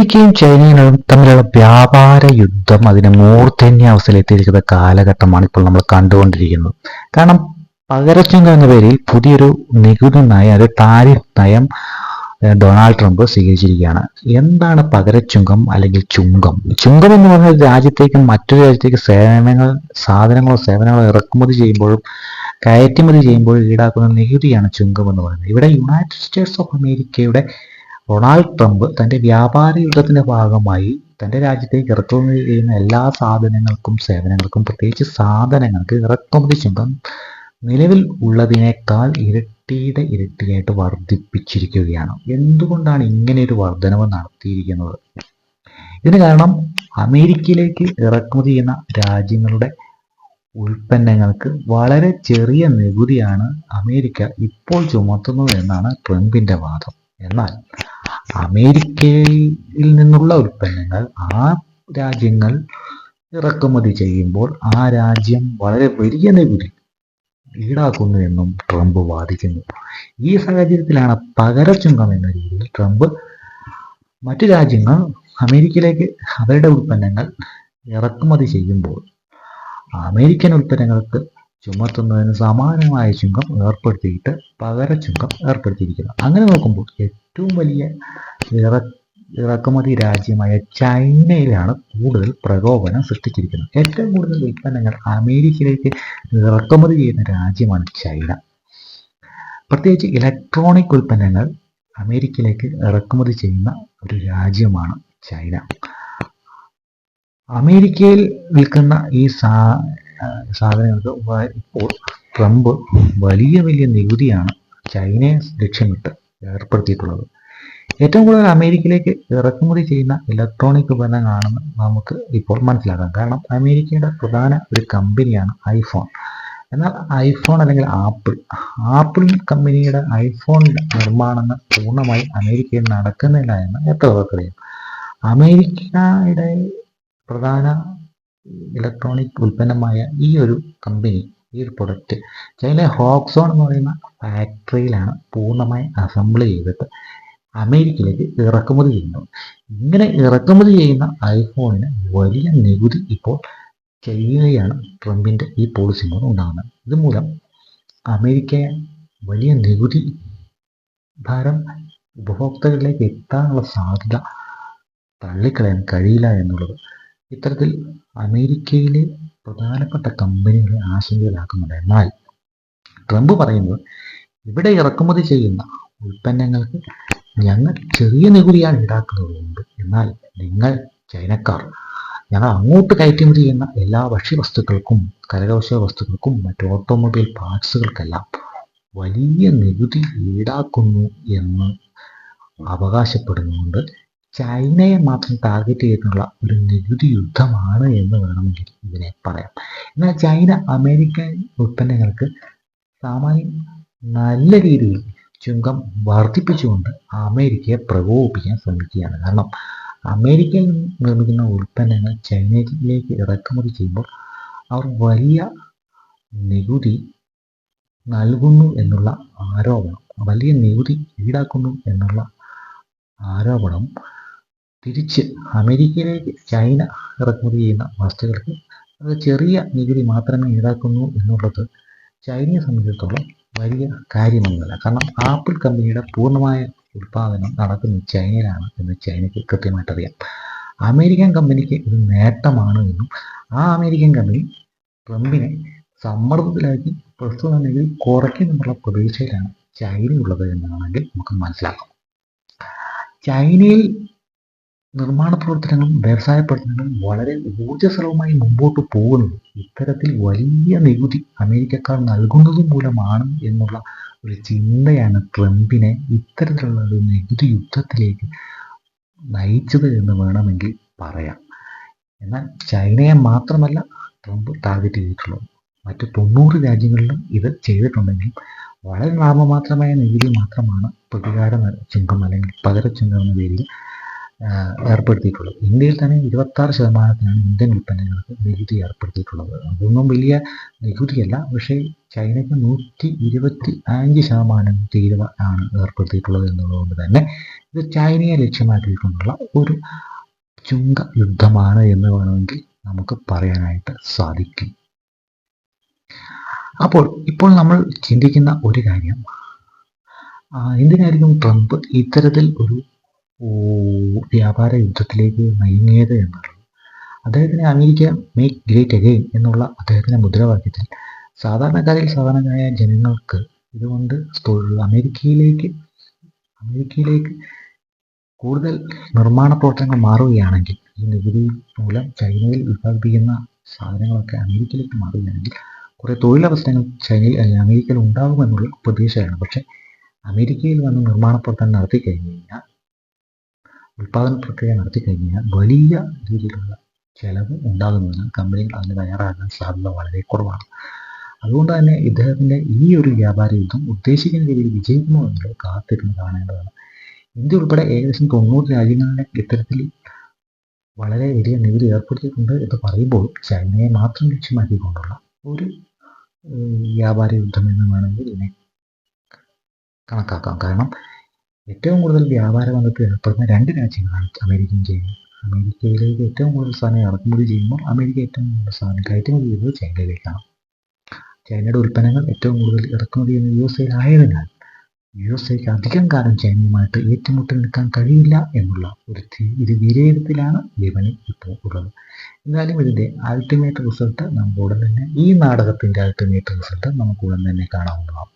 അമേരിക്കയും ചൈനയും തമ്മിലുള്ള വ്യാപാര യുദ്ധം അതിനെ മൂർധന്യാവസ്ഥയിലെത്തിയിരിക്കുന്ന കാലഘട്ടമാണ് ഇപ്പോൾ നമ്മൾ കണ്ടുകൊണ്ടിരിക്കുന്നത്. കാരണം പകരച്ചുങ്ക എന്ന പേരിൽ പുതിയൊരു നികുതി നയം അത് താരിഫ് നയം ഡൊണാൾഡ് ട്രംപ് സ്വീകരിച്ചിരിക്കുകയാണ്. എന്താണ് പകരച്ചുങ്കം അല്ലെങ്കിൽ ചുങ്കം? ചുങ്കം എന്ന് പറഞ്ഞാൽ രാജ്യത്തേക്ക് മറ്റൊരു രാജ്യത്തേക്ക് സേവനങ്ങൾ സാധനങ്ങളോ സേവനങ്ങളോ ഇറക്കുമതി ചെയ്യുമ്പോഴും കയറ്റുമതി ചെയ്യുമ്പോഴും ഈടാക്കുന്ന നികുതിയാണ് ചുങ്കം എന്ന് പറയുന്നത്. ഇവിടെ യുണൈറ്റഡ് സ്റ്റേറ്റ്സ് ഓഫ് അമേരിക്കയുടെ ഡൊണാൾഡ് ട്രംപ് തന്റെ വ്യാപാര യുദ്ധത്തിന്റെ ഭാഗമായി തന്റെ രാജ്യത്തേക്ക് ഇറക്കുമതി ചെയ്യുന്ന എല്ലാ സാധനങ്ങൾക്കും സേവനങ്ങൾക്കും പ്രത്യേകിച്ച് സാധനങ്ങൾക്ക് ഇറക്കുമതി ചുങ്കം നിലവിൽ ഉള്ളതിനേക്കാൾ ഇരട്ടിയുടെ ഇരട്ടിയായിട്ട് വർദ്ധിപ്പിച്ചിരിക്കുകയാണ്. എന്തുകൊണ്ടാണ് ഇങ്ങനെ ഒരു വർധനവ് നടത്തിയിരിക്കുന്നത്? ഇതിന് കാരണം അമേരിക്കയിലേക്ക് ഇറക്കുമതി ചെയ്യുന്ന രാജ്യങ്ങളുടെ ഉൽപ്പന്നങ്ങൾക്ക് വളരെ ചെറിയ നികുതിയാണ് അമേരിക്ക ഇപ്പോൾ ചുമത്തുന്നത് എന്നാണ് ട്രംപിന്റെ വാദം. എന്നാൽ അമേരിക്കയിൽ നിന്നുള്ള ഉൽപ്പന്നങ്ങൾ ആ രാജ്യങ്ങൾ ഇറക്കുമതി ചെയ്യുമ്പോൾ ആ രാജ്യം വളരെ വലിയ നികുതി ഈടാക്കുന്നു എന്നും ട്രംപ് വാദിക്കുന്നു. ഈ സാഹചര്യത്തിലാണ് പകരച്ചുങ്കം എന്ന രീതിയിൽ ട്രംപ് മറ്റു രാജ്യങ്ങൾ അമേരിക്കയിലേക്ക് അവരുടെ ഉൽപ്പന്നങ്ങൾ ഇറക്കുമതി ചെയ്യുമ്പോൾ അമേരിക്കൻ ഉൽപ്പന്നങ്ങൾക്ക് ചുമത്തുന്നതിന് സമാനമായ ചുങ്കം ഏർപ്പെടുത്തിയിട്ട് പകര ചുങ്കം ഏർപ്പെടുത്തിയിരിക്കുന്നു. അങ്ങനെ നോക്കുമ്പോൾ ഏറ്റവും വലിയ ഇറ ഇറക്കുമതി രാജ്യമായ ചൈനയിലാണ് കൂടുതൽ പ്രകോപനം സൃഷ്ടിച്ചിരിക്കുന്നത്. ഏറ്റവും കൂടുതൽ ഉൽപ്പന്നങ്ങൾ അമേരിക്കയിലേക്ക് ഇറക്കുമതി ചെയ്യുന്ന രാജ്യമാണ് ചൈന. പ്രത്യേകിച്ച് ഇലക്ട്രോണിക് ഉൽപ്പന്നങ്ങൾ അമേരിക്കയിലേക്ക് ഇറക്കുമതി ചെയ്യുന്ന ഒരു രാജ്യമാണ് ചൈന. അമേരിക്കയിൽ വിൽക്കുന്ന ഈ സാ സാധനങ്ങൾക്ക് ഇപ്പോൾ ട്രംപ് വലിയ വലിയ നികുതിയാണ് ചൈനയെ ലക്ഷ്യമിട്ട് ഏർപ്പെടുത്തിയിട്ടുള്ളത്. ഏറ്റവും കൂടുതൽ അമേരിക്കയിലേക്ക് ഇറക്കുമതി ചെയ്യുന്ന ഇലക്ട്രോണിക് ഉപകരണങ്ങളാണെന്ന് നമുക്ക് ഇപ്പോൾ മനസ്സിലാക്കാം. കാരണം അമേരിക്കയുടെ പ്രധാന ഒരു കമ്പനിയാണ് ഐഫോൺ. എന്നാൽ ഐഫോൺ അല്ലെങ്കിൽ ആപ്പിൾ ആപ്പിൾ കമ്പനിയുടെ ഐഫോൺ നിർമ്മാണങ്ങൾ പൂർണമായി അമേരിക്കയിൽ നടക്കുന്നില്ല എന്ന് എത്ര പേർക്കറിയാം അമേരിക്കയുടെ പ്രധാന ഇലക്ട്രോണിക് ഉൽപ്പന്നമായ ഈ ഒരു കമ്പനി ഈ ഒരു പ്രൊഡക്റ്റ് ചൈനയിലെ ഹോക്സോൺ എന്ന് പറയുന്ന ഫാക്ടറിയിലാണ് പൂർണമായി അസംബിൾ ചെയ്തിട്ട് അമേരിക്കയിലേക്ക് ഇറക്കുമതി ചെയ്യുന്നത് ഇങ്ങനെ ഇറക്കുമതി ചെയ്യുന്ന ഐഫോണിന് വലിയ നികുതി ഇപ്പോൾ ചെയ്യുകയാണ് ട്രംപിന്റെ ഈ പോളിസി മൂലം ഉണ്ടാകുന്നത് ഇതുമൂലം അമേരിക്ക വലിയ നികുതി ഭാരം ഉപഭോക്താക്കളിലേക്ക് എത്താനുള്ള സാധ്യത തള്ളിക്കളയാൻ കഴിയില്ല എന്നുള്ളത് ഇത്തരത്തിൽ അമേരിക്കയിലെ പ്രധാനപ്പെട്ട കമ്പനികളെ ആശങ്കയിലാക്കുന്നുണ്ട്. എന്നാൽ ട്രംപ് പറയുന്നത് ഇവിടെ ഇറക്കുമതി ചെയ്യുന്ന ഉൽപ്പന്നങ്ങൾക്ക് ഞങ്ങൾ ചെറിയ നികുതിയാണ് ഈടാക്കുന്നതുകൊണ്ട് എന്നാൽ നിങ്ങൾ ചൈനക്കാർ ഞങ്ങൾ അങ്ങോട്ട് കയറ്റുമതി ചെയ്യുന്ന എല്ലാ ഭക്ഷ്യവസ്തുക്കൾക്കും കരകൗശല വസ്തുക്കൾക്കും മറ്റ് ഓട്ടോമൊബൈൽ പാർട്സുകൾക്കെല്ലാം വലിയ നികുതി ഈടാക്കുന്നു എന്ന് അവകാശപ്പെടുന്നുകൊണ്ട് ചൈനയെ മാത്രം ടാർഗറ്റ് ചെയ്തിട്ടുള്ള ഒരു നികുതി യുദ്ധമാണ് എന്ന് വേണമെങ്കിൽ ഇതിനെ പറയാം. എന്നാൽ ചൈന അമേരിക്കൻ ഉൽപ്പന്നങ്ങൾക്ക് സാമാന്യം നല്ല രീതിയിൽ ചുങ്കം വർദ്ധിപ്പിച്ചുകൊണ്ട് അമേരിക്കയെ പ്രകോപിപ്പിക്കാൻ ശ്രമിക്കുകയാണ്. കാരണം അമേരിക്കയിൽ നിർമ്മിക്കുന്ന ഉൽപ്പന്നങ്ങൾ ചൈനയിലേക്ക് ഇറക്കുമതി ചെയ്യുമ്പോൾ അവർ വലിയ നികുതി നൽകുന്നു എന്നുള്ള ആരോപണം വലിയ നികുതി ഈടാക്കുന്നു എന്നുള്ള ആരോപണം തിരിച്ച് അമേരിക്കയിലേക്ക് ചൈന ഇറക്കുമതി ചെയ്യുന്ന വസ്തുക്കൾക്ക് അത് ചെറിയ നികുതി മാത്രമേ ഈടാക്കുന്നു എന്നുള്ളത് ചൈനയെ സംബന്ധിച്ചിടത്തോളം വലിയ കാര്യമൊന്നുമല്ല. കാരണം ആപ്പിൾ കമ്പനിയുടെ പൂർണമായ ഉൽപാദനം നടക്കുന്നത് ചൈനയിലാണ് എന്ന് ചൈനയ്ക്ക് കൃത്യമായിട്ട് അറിയാം. അമേരിക്കൻ കമ്പനിക്ക് ഇത് നേട്ടമാണ് എന്നും ആ അമേരിക്കൻ കമ്പനി ട്രംപിനെ സമ്മർദ്ദത്തിലാക്കി പ്രസ്തുത നികുതി കുറയ്ക്കുമെന്നുള്ള പ്രതീക്ഷയിലാണ് ചൈനയുള്ളത് എന്നാണെങ്കിൽ നമുക്ക് മനസ്സിലാക്കാം. ചൈനയിൽ നിർമ്മാണ പ്രവർത്തനങ്ങളും വ്യവസായ പ്രവർത്തനങ്ങളും വളരെ ഊർജസ്വലവുമായി മുമ്പോട്ട് പോകുന്നത് ഇത്തരത്തിൽ വലിയ നികുതി അമേരിക്കക്കാർ നൽകുന്നത് മൂലമാണ് എന്നുള്ള ഒരു ചിന്തയാണ് ട്രംപിനെ ഇത്തരത്തിലുള്ള ഒരു നികുതി യുദ്ധത്തിലേക്ക് നയിച്ചത് എന്ന് വേണമെങ്കിൽ പറയാം. എന്നാൽ ചൈനയെ മാത്രമല്ല ട്രംപ് ടാർഗറ്റ് ചെയ്തിട്ടുള്ളത്. മറ്റ് തൊണ്ണൂറ് രാജ്യങ്ങളിലും ഇത് ചെയ്തിട്ടുണ്ടെങ്കിലും വളരെ നാമമാത്രമായ നികുതി മാത്രമാണ് പ്രതികാര ചുങ്കം അല്ലെങ്കിൽ പകര ചുങ്കം എന്ന പേരിൽ ഏർപ്പെടുത്തിയിട്ടുള്ളത്. ഇന്ത്യയിൽ തന്നെ ഇരുപത്താറ് ശതമാനത്തിനാണ് ഇന്ത്യൻ ഉൽപ്പന്നങ്ങൾക്ക് നികുതി ഏർപ്പെടുത്തിയിട്ടുള്ളത്. അതൊന്നും വലിയ നികുതിയല്ല. പക്ഷേ ചൈനയ്ക്ക് നൂറ്റി ഇരുപത്തി അഞ്ച് ശതമാനം തീരുവ ആണ് ഏർപ്പെടുത്തിയിട്ടുള്ളത് എന്നുള്ളതുകൊണ്ട് തന്നെ ഇത് ചൈനയെ ലക്ഷ്യമാക്കിയിട്ടുള്ള ഒരു ചുങ്ക യുദ്ധമാണ് എന്ന് വേണമെങ്കിൽ നമുക്ക് പറയാനായിട്ട് സാധിക്കും. അപ്പോൾ ഇപ്പോൾ നമ്മൾ ചിന്തിക്കുന്ന ഒരു കാര്യം എന്തിനായിരിക്കും ട്രംപ് ഇത്തരത്തിൽ ഒരു വ്യാപാര യുദ്ധത്തിലേക്ക് നീങ്ങിയത് എന്നുള്ളത് അദ്ദേഹത്തിന് അമേരിക്ക മേക്ക് ഗ്രേറ്റ് അഗെയിൻ എന്നുള്ള അദ്ദേഹത്തിന്റെ മുദ്രാവാക്യത്തിൽ സാധാരണക്കാരിൽ സാധാരണക്കാരായ ജനങ്ങൾക്ക് ഇതുകൊണ്ട് അമേരിക്കയിലേക്ക് അമേരിക്കയിലേക്ക് കൂടുതൽ നിർമ്മാണ പ്രവർത്തനങ്ങൾ മാറുകയാണെങ്കിൽ ഈ നികുതി മൂലം ചൈനയിൽ ഉൽപ്പാദിപ്പിക്കുന്ന സാധനങ്ങളൊക്കെ അമേരിക്കയിലേക്ക് മാറുകയാണെങ്കിൽ കുറേ തൊഴിലവസരങ്ങൾ ചൈനയിൽ അമേരിക്കയിൽ ഉണ്ടാകുമെന്നുള്ള പ്രതീക്ഷയാണ്. പക്ഷേ അമേരിക്കയിൽ വന്ന് നിർമ്മാണ പ്രവർത്തനം നടത്തി കഴിഞ്ഞു കഴിഞ്ഞാൽ ഉൽപാദന പ്രക്രിയ നടത്തി കഴിഞ്ഞാൽ വലിയ രീതിയിലുള്ള ചെലവ് ഉണ്ടാകുന്നതിനാൽ കമ്പനികൾ അതിന് തയ്യാറാകാൻ സാധ്യത വളരെ കുറവാണ്. അതുകൊണ്ട് തന്നെ ഇദ്ദേഹത്തിന്റെ ഈ ഒരു വ്യാപാര യുദ്ധം ഉദ്ദേശിക്കുന്ന രീതിയിൽ വിജയിക്കുമോ എന്നുള്ളത് കാത്തിരുന്ന് കാണേണ്ടതാണ്. ഇന്ത്യ ഉൾപ്പെടെ ഏകദേശം തൊണ്ണൂറ് രാജ്യങ്ങളിലെ ഇത്തരത്തിൽ വളരെ വലിയ നികുതി ഏർപ്പെടുത്തിയിട്ടുണ്ട് എന്ന് പറയുമ്പോൾ ചൈനയെ മാത്രം ലക്ഷ്യമാക്കിക്കൊണ്ടുള്ള ഒരു വ്യാപാര യുദ്ധം എന്ന് വേണമെങ്കിൽ ഇതിനെ കണക്കാക്കാം. കാരണം ഏറ്റവും കൂടുതൽ വ്യാപാര ബന്ധത്തിൽ ഏർപ്പെടുന്ന രണ്ട് രാജ്യങ്ങളാണ് അമേരിക്കയും ചൈനയും. അമേരിക്കയിലേക്ക് ഏറ്റവും കൂടുതൽ സാധനം ഇറക്കുമതി ചെയ്യുമ്പോൾ അമേരിക്ക ഏറ്റവും കൂടുതൽ സാധനം കയറ്റുമതി ചെയ്യുന്നത് ചൈനയിലേക്കാണ്. ചൈനയുടെ ഉൽപ്പന്നങ്ങൾ ഏറ്റവും കൂടുതൽ ഇറക്കുമതി ചെയ്യുന്നത് യു എസ് എയിലായതിനാൽ യു എസ് എക്ക് അധികം കാലം ചൈനയുമായിട്ട് ഏറ്റുമുട്ടൽ നിൽക്കാൻ കഴിയില്ല എന്നുള്ള ഒരു ഇത് വിലയിരുത്തലാണ് വിപണി ഇപ്പോൾ ഉള്ളത്. എന്നാലും ഇതിന്റെ അൾട്ടിമേറ്റ് റിസൾട്ട് നമുക്ക് ഉടൻ തന്നെ ഈ നാടകത്തിന്റെ അൾട്ടിമേറ്റ് റിസൾട്ട് നമുക്ക് ഉടൻ തന്നെ കാണാവുന്നതാണ്.